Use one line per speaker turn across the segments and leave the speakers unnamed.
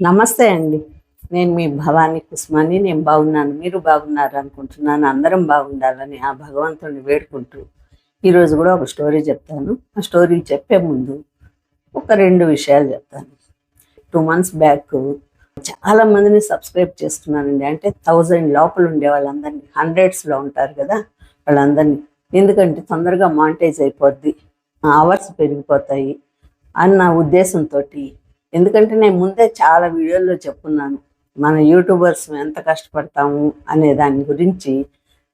నమస్తే అండి. నేను మీ భవానీ కుస్మాని నేను బాగున్నాను. మీరు బాగున్నారు అనుకుంటున్నాను. అందరం బాగుండాలని ఆ భగవంతుడిని వేడుకుంటూ ఈరోజు కూడా ఒక స్టోరీ చెప్తాను. ఆ స్టోరీ చెప్పే ముందు ఒక రెండు విషయాలు చెప్తాను. టూ మంత్స్ బ్యాక్ చాలా మందిని సబ్స్క్రైబ్ చేస్తున్నానండి అంటే థౌజండ్ లోపల ఉండే వాళ్ళందరినీ హండ్రెడ్స్లో ఉంటారు కదా వాళ్ళందరినీ. ఎందుకంటే తొందరగా మానిటైజ్ అయిపోద్ది. అవర్స్ పెరిగిపోతాయి అన్న ఉద్దేశంతో ఎందుకంటే నేను ముందే చాలా వీడియోల్లో చెప్పున్నాను మన యూట్యూబర్స్ ఎంత కష్టపడతాము అనే దాని గురించి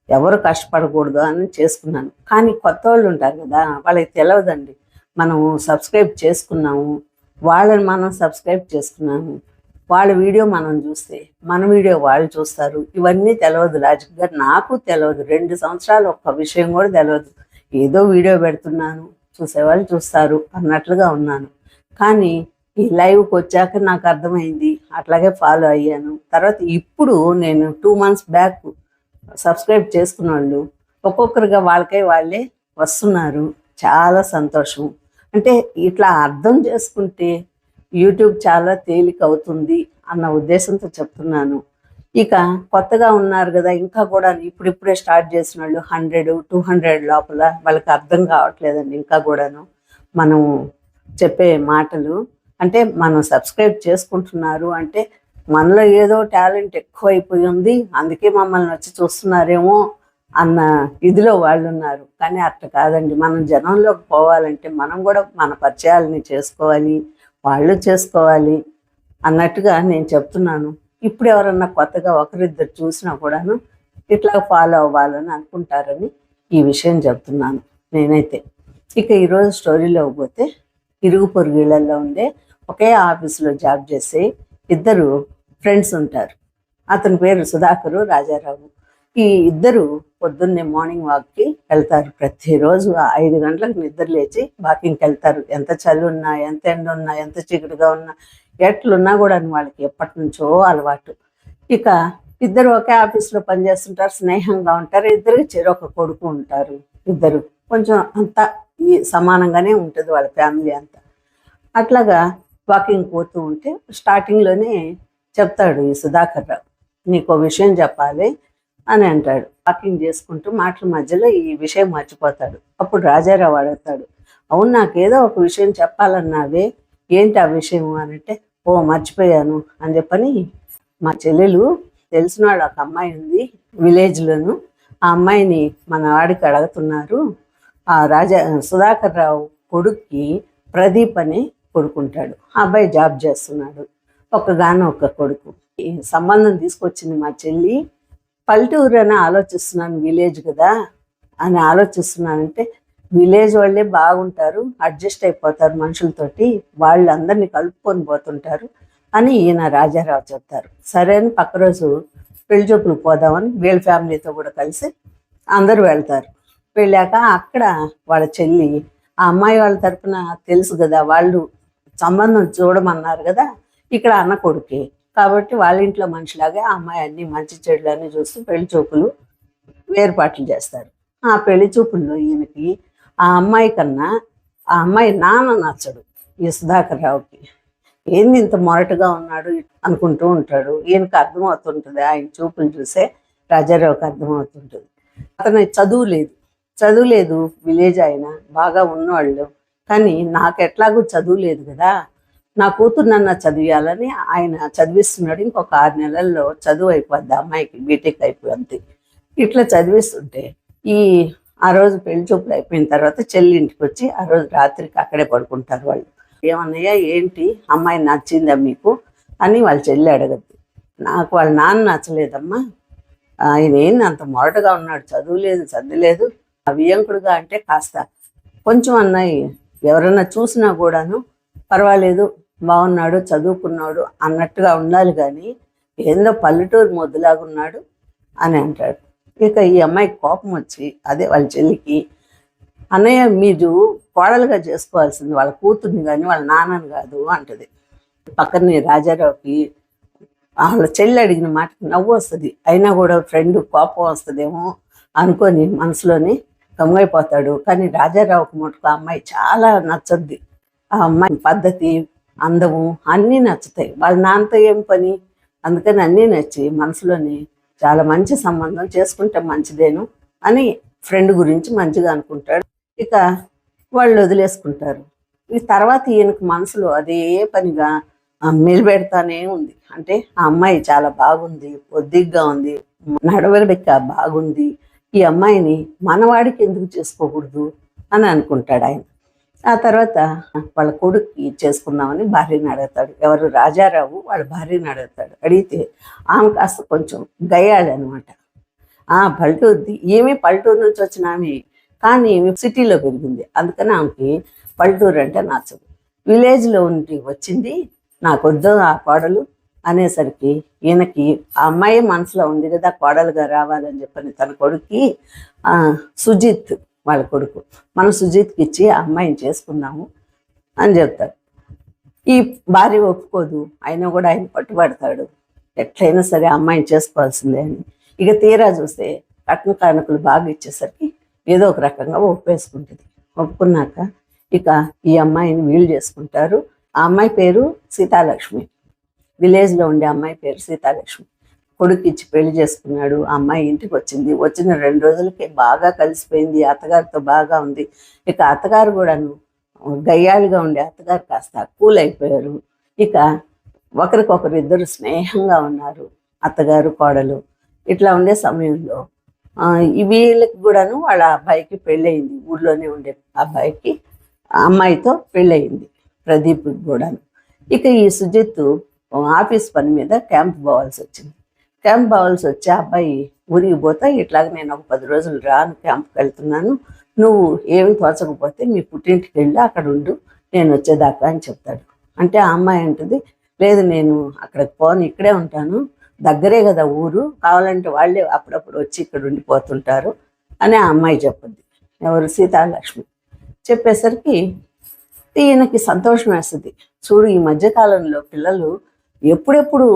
ఎవరు కష్టపడకూడదు అని చేసుకున్నాను. కానీ కొత్త వాళ్ళు ఉంటారు కదా వాళ్ళకి తెలియదండి మనము సబ్స్క్రైబ్ చేసుకున్నాము వాళ్ళని మనం సబ్స్క్రైబ్ చేసుకున్నాము వాళ్ళ వీడియో మనం చూస్తే మన వీడియో వాళ్ళు చూస్తారు. ఇవన్నీ తెలియదు లాజిక్గా నాకు తెలియదు రెండు సంవత్సరాలు ఒక్క విషయం కూడా తెలియదు ఏదో వీడియో పెడుతున్నాను చూసేవాళ్ళు చూస్తారు అన్నట్లుగా ఉన్నాను. కానీ ఈ లైవ్కి వచ్చాక నాకు అర్థమైంది. అట్లాగే ఫాలో అయ్యాను. తర్వాత ఇప్పుడు నేను టూ మంత్స్ బ్యాక్ సబ్స్క్రైబ్ చేసుకున్న వాళ్ళు ఒక్కొక్కరుగా వాళ్ళకే వాళ్ళే వస్తున్నారు. చాలా సంతోషం. అంటే ఇట్లా అర్థం చేసుకుంటే యూట్యూబ్ చాలా తేలిక అవుతుంది అన్న ఉద్దేశంతో చెప్తున్నాను. ఇక కొత్తగా ఉన్నారు కదా ఇంకా కూడా ఇప్పుడిప్పుడే స్టార్ట్ చేసిన వాళ్ళు హండ్రెడ్ టూ హండ్రెడ్ లోపల వాళ్ళకి అర్థం కావట్లేదండి ఇంకా కూడాను. మనం చెప్పే మాటలు అంటే మనం సబ్స్క్రైబ్ చేసుకుంటున్నారు అంటే మనలో ఏదో టాలెంట్ ఎక్కువైపోయి ఉంది అందుకే మమ్మల్ని వచ్చి చూస్తున్నారేమో అన్న ఇదిలో వాళ్ళు ఉన్నారు కానీ అట్లా కాదండి మనం జనంలోకి పోవాలంటే మనం కూడా మన పరిచయాలని చేసుకోవాలి వాళ్ళు చేసుకోవాలి అన్నట్టుగా నేను చెప్తున్నాను. ఇప్పుడు ఎవరన్నా కొత్తగా ఒకరిద్దరు చూసినా కూడాను ఇట్లా ఫాలో అవ్వాలని అనుకుంటారని ఈ విషయం చెప్తున్నాను నేనైతే. ఇక ఈరోజు స్టోరీలో పోతే ఇరుగు పొరుగుళ్ళల్లో ఉండే ఒకే ఆఫీసులో జాబ్ చేసే ఇద్దరు ఫ్రెండ్స్ ఉంటారు. అతని పేరు సుధాకరు రాజారావు. ఈ ఇద్దరు పొద్దున్నే మార్నింగ్ వాక్కి వెళ్తారు. ప్రతిరోజు ఐదు గంటలకు నిద్ర లేచి వాకింగ్కి వెళ్తారు. ఎంత చలి ఉన్నా ఎంత ఎండ ఉన్నా ఎంత చీకటిగా ఉన్నా ఎట్లున్నా కూడా వాళ్ళకి ఎప్పటి నుంచో అలవాటు. ఇక ఇద్దరు ఒకే ఆఫీస్లో పనిచేస్తుంటారు. స్నేహంగా ఉంటారు. ఇద్దరికి ఒక కొడుకు ఉంటారు. ఇద్దరు కొంచెం అంతా ఈ సమానంగానే ఉంటుంది వాళ్ళ ఫ్యామిలీ అంతా. అట్లాగా వాకింగ్ పోతూ ఉంటే స్టార్టింగ్లోనే చెప్తాడు ఈ సుధాకర్ రావు నీకు విషయం చెప్పాలి అని అంటాడు. వాకింగ్ చేసుకుంటూ మాటల మధ్యలో ఈ విషయం మర్చిపోతాడు. అప్పుడు రాజారావు అడుగుతాడు అవును నాకేదో ఒక విషయం చెప్పాలన్నావే. ఏంటి ఆ విషయం? అని అంటే ఓ మర్చిపోయాను అని చెప్పని మా చెల్లెలు తెలిసిన ఒక అమ్మాయి ఉంది విలేజ్లోను. ఆ అమ్మాయిని మన వాడికి అడుగుతున్నారు. ఆ రాజా సుధాకర్ రావు కొడుక్కి ప్రదీప్ అని కొడుకుంటాడు. ఆ అబ్బాయి జాబ్ చేస్తున్నాడు. ఒక్కగానో ఒక్క కొడుకు. ఈ సంబంధం తీసుకొచ్చింది మా చెల్లి. పల్లెటూరు అని ఆలోచిస్తున్నాను విలేజ్ కదా అని ఆలోచిస్తున్నానంటే విలేజ్ వాళ్ళే బాగుంటారు అడ్జస్ట్ అయిపోతారు మనుషులతోటి వాళ్ళందరినీ కలుపుకొని పోతుంటారు అని ఈయన రాజారావు చెప్తారు. సరే అని పక్క రోజు పెళ్ళి చూపులు పోదామని వీళ్ళ ఫ్యామిలీతో కూడా కలిసి అందరూ వెళ్తారు. వెళ్ళాక అక్కడ వాళ్ళ చెల్లి ఆ అమ్మాయి వాళ్ళ తరపున తెలుసు కదా వాళ్ళు సంబంధం చూడమన్నారు కదా ఇక్కడ అన్న కొడుకే. కాబట్టి వాళ్ళ ఇంట్లో మనిషిలాగే ఆ అమ్మాయి అన్ని మంచి చెడులు అన్ని చూస్తూ పెళ్ళి చూపులు ఏర్పాట్లు చేస్తారు. ఆ పెళ్ళి చూపుల్లో ఈయనకి ఆ అమ్మాయి కన్నా ఆ అమ్మాయి నాన్న నచ్చడు ఈ సుధాకర్ రావుకి. ఏంది ఇంత మొరటుగా ఉన్నాడు అనుకుంటూ ఉంటాడు. ఈయనకి అర్థమవుతుంటుంది ఆయన చూపులు చూసే రాజారావుకి అర్థమవుతుంటుంది. అతను చదువు లేదు. చదువు లేదు విలేజ్ ఆయన బాగా ఉన్నవాళ్ళు. కానీ నాకు ఎట్లాగూ చదువు లేదు కదా. నా కూతురు నన్ను చదివియాలని ఆయన చదివిస్తున్నాడు. ఇంకొక ఆరు నెలల్లో చదువు అయిపోద్ది అమ్మాయికి బీటెక్ అయిపోద్ది. ఇట్లా చదివిస్తుంటే ఈ ఆ రోజు పెళ్ళి చూపులు అయిపోయిన తర్వాత చెల్లి ఇంటికి వచ్చి ఆ రోజు రాత్రికి అక్కడే పడుకుంటారు వాళ్ళు. ఏమన్నయ్యా ఏంటి? అమ్మాయి నచ్చిందా మీకు? అని వాళ్ళ చెల్లి అడగద్దు. నాకు వాళ్ళ నాన్న నచ్చలేదమ్మా. ఆయన ఏంది అంత మొరటగా ఉన్నాడు చదువు లేదు అవియంకుడుగా అంటే కాస్త కొంచెం అన్నయ్య ఎవరన్నా చూసినా కూడాను పర్వాలేదు బాగున్నాడు చదువుకున్నాడు అన్నట్టుగా ఉండాలి కానీ ఏందో పల్లెటూరు మొద్దులాగా ఉన్నాడు అని అంటాడు. ఇక ఈ అమ్మాయికి కోపం వచ్చి అదే వాళ్ళ చెల్లికి అన్నయ్య మీరు కోడలుగా చేసుకోవాల్సింది వాళ్ళ కూతుర్ని కానీ వాళ్ళ నాన్నని కాదు అంటది. పక్కనే రాజారావుకి వాళ్ళ చెల్లి అడిగిన మాటకి నవ్వు వస్తుంది. అయినా కూడా ఫ్రెండ్ కోపం వస్తుందేమో అనుకొని మనసులోని గమ్మైపోతాడు కానీ రాజారావుకి మటుకు ఆ అమ్మాయి చాలా నచ్చద్ది. ఆ అమ్మాయి పద్ధతి అందము అన్నీ నచ్చుతాయి. వాళ్ళ నాన్నతో ఏం పని? అందుకని అన్నీ నచ్చి మనసులోని చాలా మంచి సంబంధం చేసుకుంటే మంచిదేను అని ఫ్రెండ్ గురించి మంచిగా అనుకుంటాడు. ఇక వాళ్ళు వదిలేసుకుంటారు. ఈ తర్వాత ఈయనకు మనసులో అదే పనిగా నిలబెడతానే ఉంది. అంటే ఆ అమ్మాయి చాలా బాగుంది ఒద్దిగ్గా ఉంది నడవడిక బాగుంది ఈ అమ్మాయిని మనవాడికి ఎందుకు చేసుకోకూడదు అని అనుకుంటాడు ఆయన. ఆ తర్వాత వాళ్ళ కొడుక్కి చేసుకుందామని భార్యని అడుగుతాడు. ఎవరు రాజారావు వాళ్ళ భార్యని అడుగుతాడు. అడిగితే ఆమె కాస్త కొంచెం గయ్యాలి అనమాట ఆ పల్లెటూరుది ఏమి పల్లెటూరు నుంచి వచ్చిన ఆమె కానీ ఈమె సిటీలో పెరిగింది. అందుకని ఆమెకి పల్లెటూరు అంటే నచ్చదు. విలేజ్లో ఉండి వచ్చింది. నాకు వద్దు ఆ కోడలు. అనేసరికి ఈయనకి ఆ అమ్మాయి మనసులో ఉంది కదా కోడలుగా రావాలని చెప్పని తన కొడుక్కి సుజిత్ వాళ్ళ కొడుకు. మనం సుజిత్కి ఇచ్చి ఆ అమ్మాయిని చేసుకున్నాము అని చెప్తాడు. ఈ భార్య ఒప్పుకోదు అయినా కూడా ఆయన పట్టుబడతాడు. ఎట్లయినా సరే అమ్మాయిని చేసుకోవాల్సిందే అని. ఇక తీరా చూస్తే కట్న కానుకలు బాగా ఇచ్చేసరికి ఏదో ఒక రకంగా ఒప్పేసుకుంటుంది ఒప్పుకున్నాక ఇక ఈ అమ్మాయిని వీళ్ళు చేసుకుంటారు. ఆ అమ్మాయి పేరు సీతాలక్ష్మి. విలేజ్లో ఉండే అమ్మాయి పేరు సీతాలక్ష్మి. కొడుకు ఇచ్చి పెళ్ళి చేసుకున్నాడు. ఆ అమ్మాయి ఇంటికి వచ్చింది. వచ్చిన రెండు రోజులకి బాగా కలిసిపోయింది. అత్తగారితో బాగా ఉంది. ఇక అత్తగారు కూడాను గయ్యాలుగా ఉండే అత్తగారు కాస్త కూల్ అయిపోయారు. ఇక ఒకరికొకరు ఇద్దరు స్నేహంగా ఉన్నారు. అత్తగారు కోడలు ఇట్లా ఉండే సమయంలో వీళ్ళకి కూడాను వాళ్ళ అబ్బాయికి పెళ్ళయింది. ఊళ్ళోనే ఉండే అబ్బాయికి అమ్మాయితో పెళ్ళయింది ప్రదీప్కి కూడాను. ఇక ఈ సుజిత్ ఆఫీస్ పని మీద క్యాంప్ పోవాల్సి వచ్చింది. క్యాంప్ పోవాల్సి వచ్చి ఆ అబ్బాయి ఊరికి పోతా ఇట్లాగ నేను ఒక పది రోజులు రాను క్యాంప్కి వెళ్తున్నాను. నువ్వు ఏమి తోచకపోతే మీ పుట్టింటికి వెళ్ళి అక్కడ ఉండు నేను వచ్చేదాకా అని చెప్తాడు. అంటే ఆ అమ్మాయి అంటుంది లేదు నేను అక్కడికి పోను ఇక్కడే ఉంటాను దగ్గరే కదా ఊరు కావాలంటే వాళ్ళే అప్పుడప్పుడు వచ్చి ఇక్కడ ఉండిపోతుంటారు అని ఆ అమ్మాయి చెప్పింది ఎవరు? సీతాలక్ష్మి. చెప్పేసరికి ఈయనకి సంతోషం వేస్తుంది. చూడు ఈ మధ్యకాలంలో పిల్లలు ఎప్పుడెప్పుడు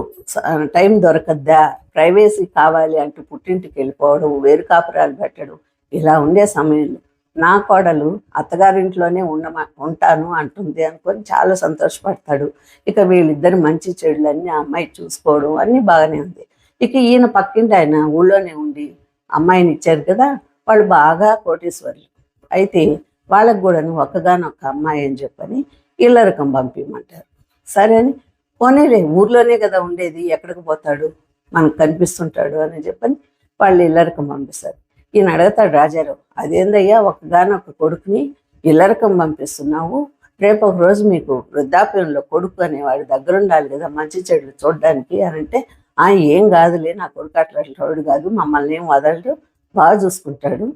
టైం దొరకద్దా? ప్రైవేసీ కావాలి అంటూ పుట్టింటికి వెళ్ళిపోవడం వేరు కాపురాలు పెట్టడం ఇలా ఉండే సమయంలో నా కోడలు అత్తగారింట్లోనే ఉండమ ఉంటాను అంటుంది అనుకొని చాలా సంతోషపడతాడు. ఇక వీళ్ళిద్దరు మంచి చెడులన్నీ ఆ అమ్మాయి చూసుకోవడం అన్నీ బాగానే ఉంది. ఇక ఈయన పక్కింటి ఆయన ఊళ్ళోనే ఉండి అమ్మాయిని ఇచ్చారు కదా వాళ్ళు బాగా కోటీశ్వరులు. అయితే వాళ్ళకు కూడా ఒక్కగానొక్క అమ్మాయి అని చెప్పని ఇల్లరకం పంపించమంటారు సరే అని పోనీలే ఊర్లోనే కదా ఉండేది ఎక్కడికి పోతాడు మనకు కనిపిస్తుంటాడు అని చెప్పని వాళ్ళు ఇల్లరకం పంపిస్తారు. ఈయన అడుగుతాడు రాజారావు అదేందయ్యా ఒక్కగానొక్క కొడుకుని ఇల్లరకం పంపిస్తున్నావు రేపు ఒక రోజు మీకు వృద్ధాప్యంలో కొడుకు అనేవాడు దగ్గర ఉండాలి కదా మంచి చెడులు చూడడానికి అని అంటే ఆ ఏం కాదులే నా కొడుకు అట్లా అట్లాడు కాదు మమ్మల్ని ఏం వదలడు బాగా చూసుకుంటాడు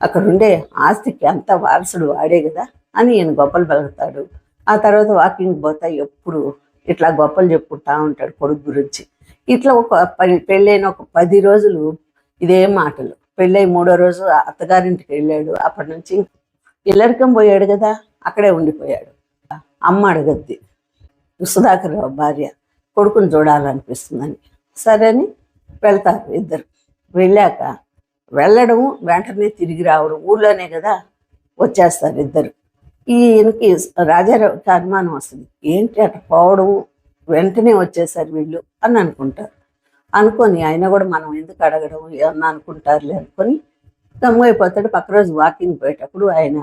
అక్కడ ఉండే ఆస్తికి అంత వారసుడు వాడే కదా అని ఈయన గొప్పలు పలుకుతాడు. ఆ తర్వాత వాకింగ్ పోతా ఎప్పుడు ఇట్లా గొప్పలు చెప్పుకుంటా ఉంటాడు కొడుకు గురించి. ఇట్లా ఒక పది పెళ్ళైన ఒక పది రోజులు ఇదే మాటలు. పెళ్ళై మూడో రోజు అత్తగారింటికి వెళ్ళాడు. అప్పటి నుంచి ఇల్లరికం పోయాడు కదా అక్కడే ఉండిపోయాడు. అమ్మ అడగద్ది సుధాకర్ రావు భార్య కొడుకుని చూడాలనిపిస్తుందని. సరే అని వెళ్తారు ఇద్దరు. వెళ్ళాక వెళ్ళడం వెంటనే తిరిగి రావడం ఊళ్ళోనే కదా వచ్చేస్తారు ఇద్దరు. ఈయనకి రాజారావుకి అనుమానం వస్తుంది. ఏంటి అట్లా పోవడం? వెంటనే వచ్చేసారు వీళ్ళు అని అనుకుంటారు. అనుకొని ఆయన కూడా మనం ఎందుకు అడగడం? ఏమన్నా అనుకుంటారులే అనుకొని గమ్మైపోతాడు పక్క రోజు వాకింగ్ పోయేటప్పుడు ఆయన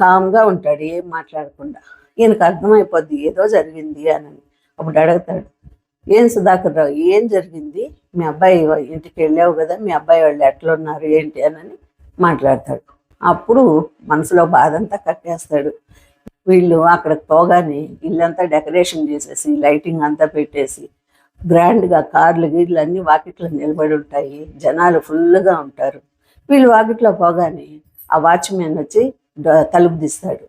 కామ్గా ఉంటాడు ఏం మాట్లాడకుండా. ఈయనకు అర్థమైపోద్ది ఏదో జరిగింది అని అప్పుడు అడుగుతాడు. ఏం సుధాకర్ రావు ఏం జరిగింది? మీ అబ్బాయి ఇంటికి వెళ్ళావు కదా మీ అబ్బాయి వాళ్ళు ఎట్లా ఉన్నారు ఏంటి అని మాట్లాడతాడు. అప్పుడు మనసులో బాధ అంతా కట్టేస్తాడు. వీళ్ళు అక్కడికి పోగానే ఇల్లంతా డెకరేషన్ చేసేసి లైటింగ్ అంతా పెట్టేసి గ్రాండ్గా కార్లు గీర్లు అన్ని వాకిట్లో నిలబడి ఉంటాయి. జనాలు ఫుల్గా ఉంటారు. వీళ్ళు వాకిట్లో పోగానే ఆ వాచ్మెన్ వచ్చి తలుపు తీస్తాడు.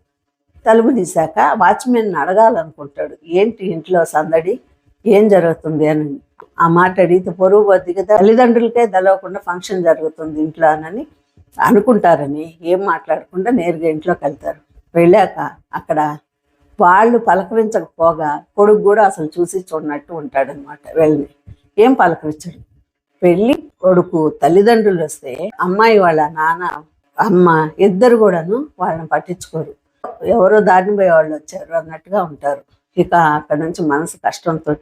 తలుపు తీశాక వాచ్మెన్ అడగాలనుకుంటాడు ఏంటి ఇంట్లో సందడి? ఏం జరుగుతుంది? అని. ఆ మాట అడిగితే పొరుగు పోద్ది తల్లిదండ్రులకే తెలవకుండా ఫంక్షన్ జరుగుతుంది ఇంట్లో అని అనుకుంటారని ఏం మాట్లాడకుండా నేరుగా ఇంట్లోకి వెళ్తారు. వెళ్ళాక అక్కడ వాళ్ళు పలకరించకపోగా కొడుకు కూడా అసలు చూసి చూడనట్టు ఉంటాడనమాట వెళ్ళి. ఏం పలకరించడు? పెళ్ళి కొడుకు తల్లిదండ్రులు వస్తే అమ్మాయి వాళ్ళ నాన్న అమ్మ ఇద్దరు కూడాను వాళ్ళని పట్టించుకోరు. ఎవరో దారిని పోయే వాళ్ళు వచ్చారు అన్నట్టుగా ఉంటారు. ఇక అక్కడ నుంచి మనసు కష్టంతో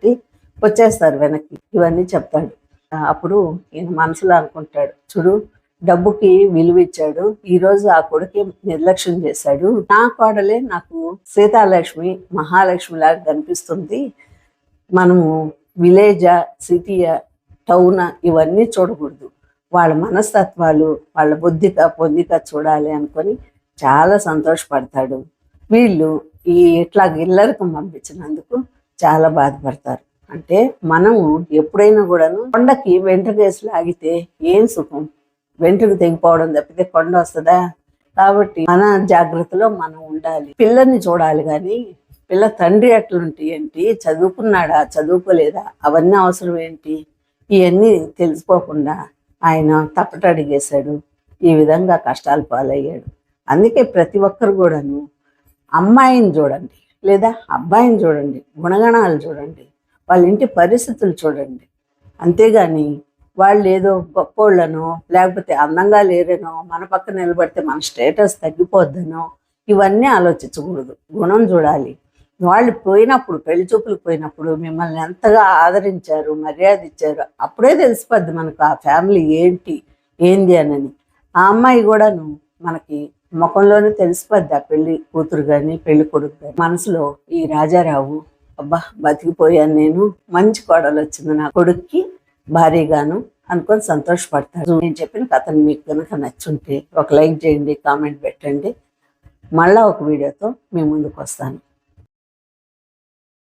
వచ్చేస్తారు వెనక్కి. ఇవన్నీ చెప్తాడు. అప్పుడు ఈయన మనసులో అనుకుంటాడు చూడు డబ్బుకి విలువ ఇచ్చాడు. ఈ రోజు ఆ కొడుకు నిర్లక్ష్యం చేశాడు. నా కోడలే నాకు సీతాలక్ష్మి మహాలక్ష్మి లాగా కనిపిస్తుంది. మనము విలేజా సిటీయా టౌనా ఇవన్నీ చూడకూడదు. వాళ్ళ మనస్తత్వాలు వాళ్ళ బుద్ధిక పొందిక చూడాలి అనుకొని చాలా సంతోషపడతాడు. వీళ్ళు ఈ ఇట్లా ఇల్లరికి పంపించినందుకు చాలా బాధపడతారు. అంటే మనము ఎప్పుడైనా కూడాను కొండకి వెంట్రుకేసి లాగితే ఏం సుఖం? వెంట్రుకు తెగిపోవడం తప్పితే కొండ వస్తుందా? కాబట్టి మన జాగ్రత్తలో మనం ఉండాలి. పిల్లల్ని చూడాలి కానీ పిల్ల తండ్రి అట్లుంటి ఏంటి? చదువుకున్నాడా? చదువుకోలేదా? అవన్నీ అవసరం ఏంటి? ఇవన్నీ తెలిసిపోకుండా ఆయన తప్పటడిగేశాడు ఈ విధంగా కష్టాలు పాలయ్యాడు. అందుకే ప్రతి ఒక్కరు కూడాను అమ్మాయిని చూడండి లేదా అబ్బాయిని చూడండి గుణగణాలు చూడండి వాళ్ళ ఇంటి పరిస్థితులు చూడండి. అంతేగాని వాళ్ళు ఏదో గొప్పోళ్ళనో లేకపోతే అందంగా లేరనో మన పక్కన నిలబడితే మన స్టేటస్ తగ్గిపోద్దనో ఇవన్నీ ఆలోచించకూడదు. గుణం చూడాలి. వాళ్ళు పోయినప్పుడు పెళ్ళి చూపులకు పోయినప్పుడు మిమ్మల్ని ఎంతగా ఆదరించారు మర్యాద ఇచ్చారు అప్పుడే తెలిసిపోద్ది మనకు ఆ ఫ్యామిలీ ఏంటి ఏంది అనని ఆ అమ్మాయి కూడాను మనకి ముఖంలోనే తెలిసిపోద్ది ఆ పెళ్ళి కూతురు కానీ పెళ్ళి కొడుకు కానీ మనసులో ఈ రాజారావు అబ్బా బతికిపోయాను నేను మంచి కోడలు వచ్చింది నా కొడుక్కి భారీగాను అనుకొని సంతోషపడతాడు నేను చెప్పిన కథను మీకు కనుక నచ్చుంటే ఒక లైక్ చేయండి కామెంట్ పెట్టండి. మళ్ళా ఒక వీడియోతో మీ ముందుకు వస్తాను.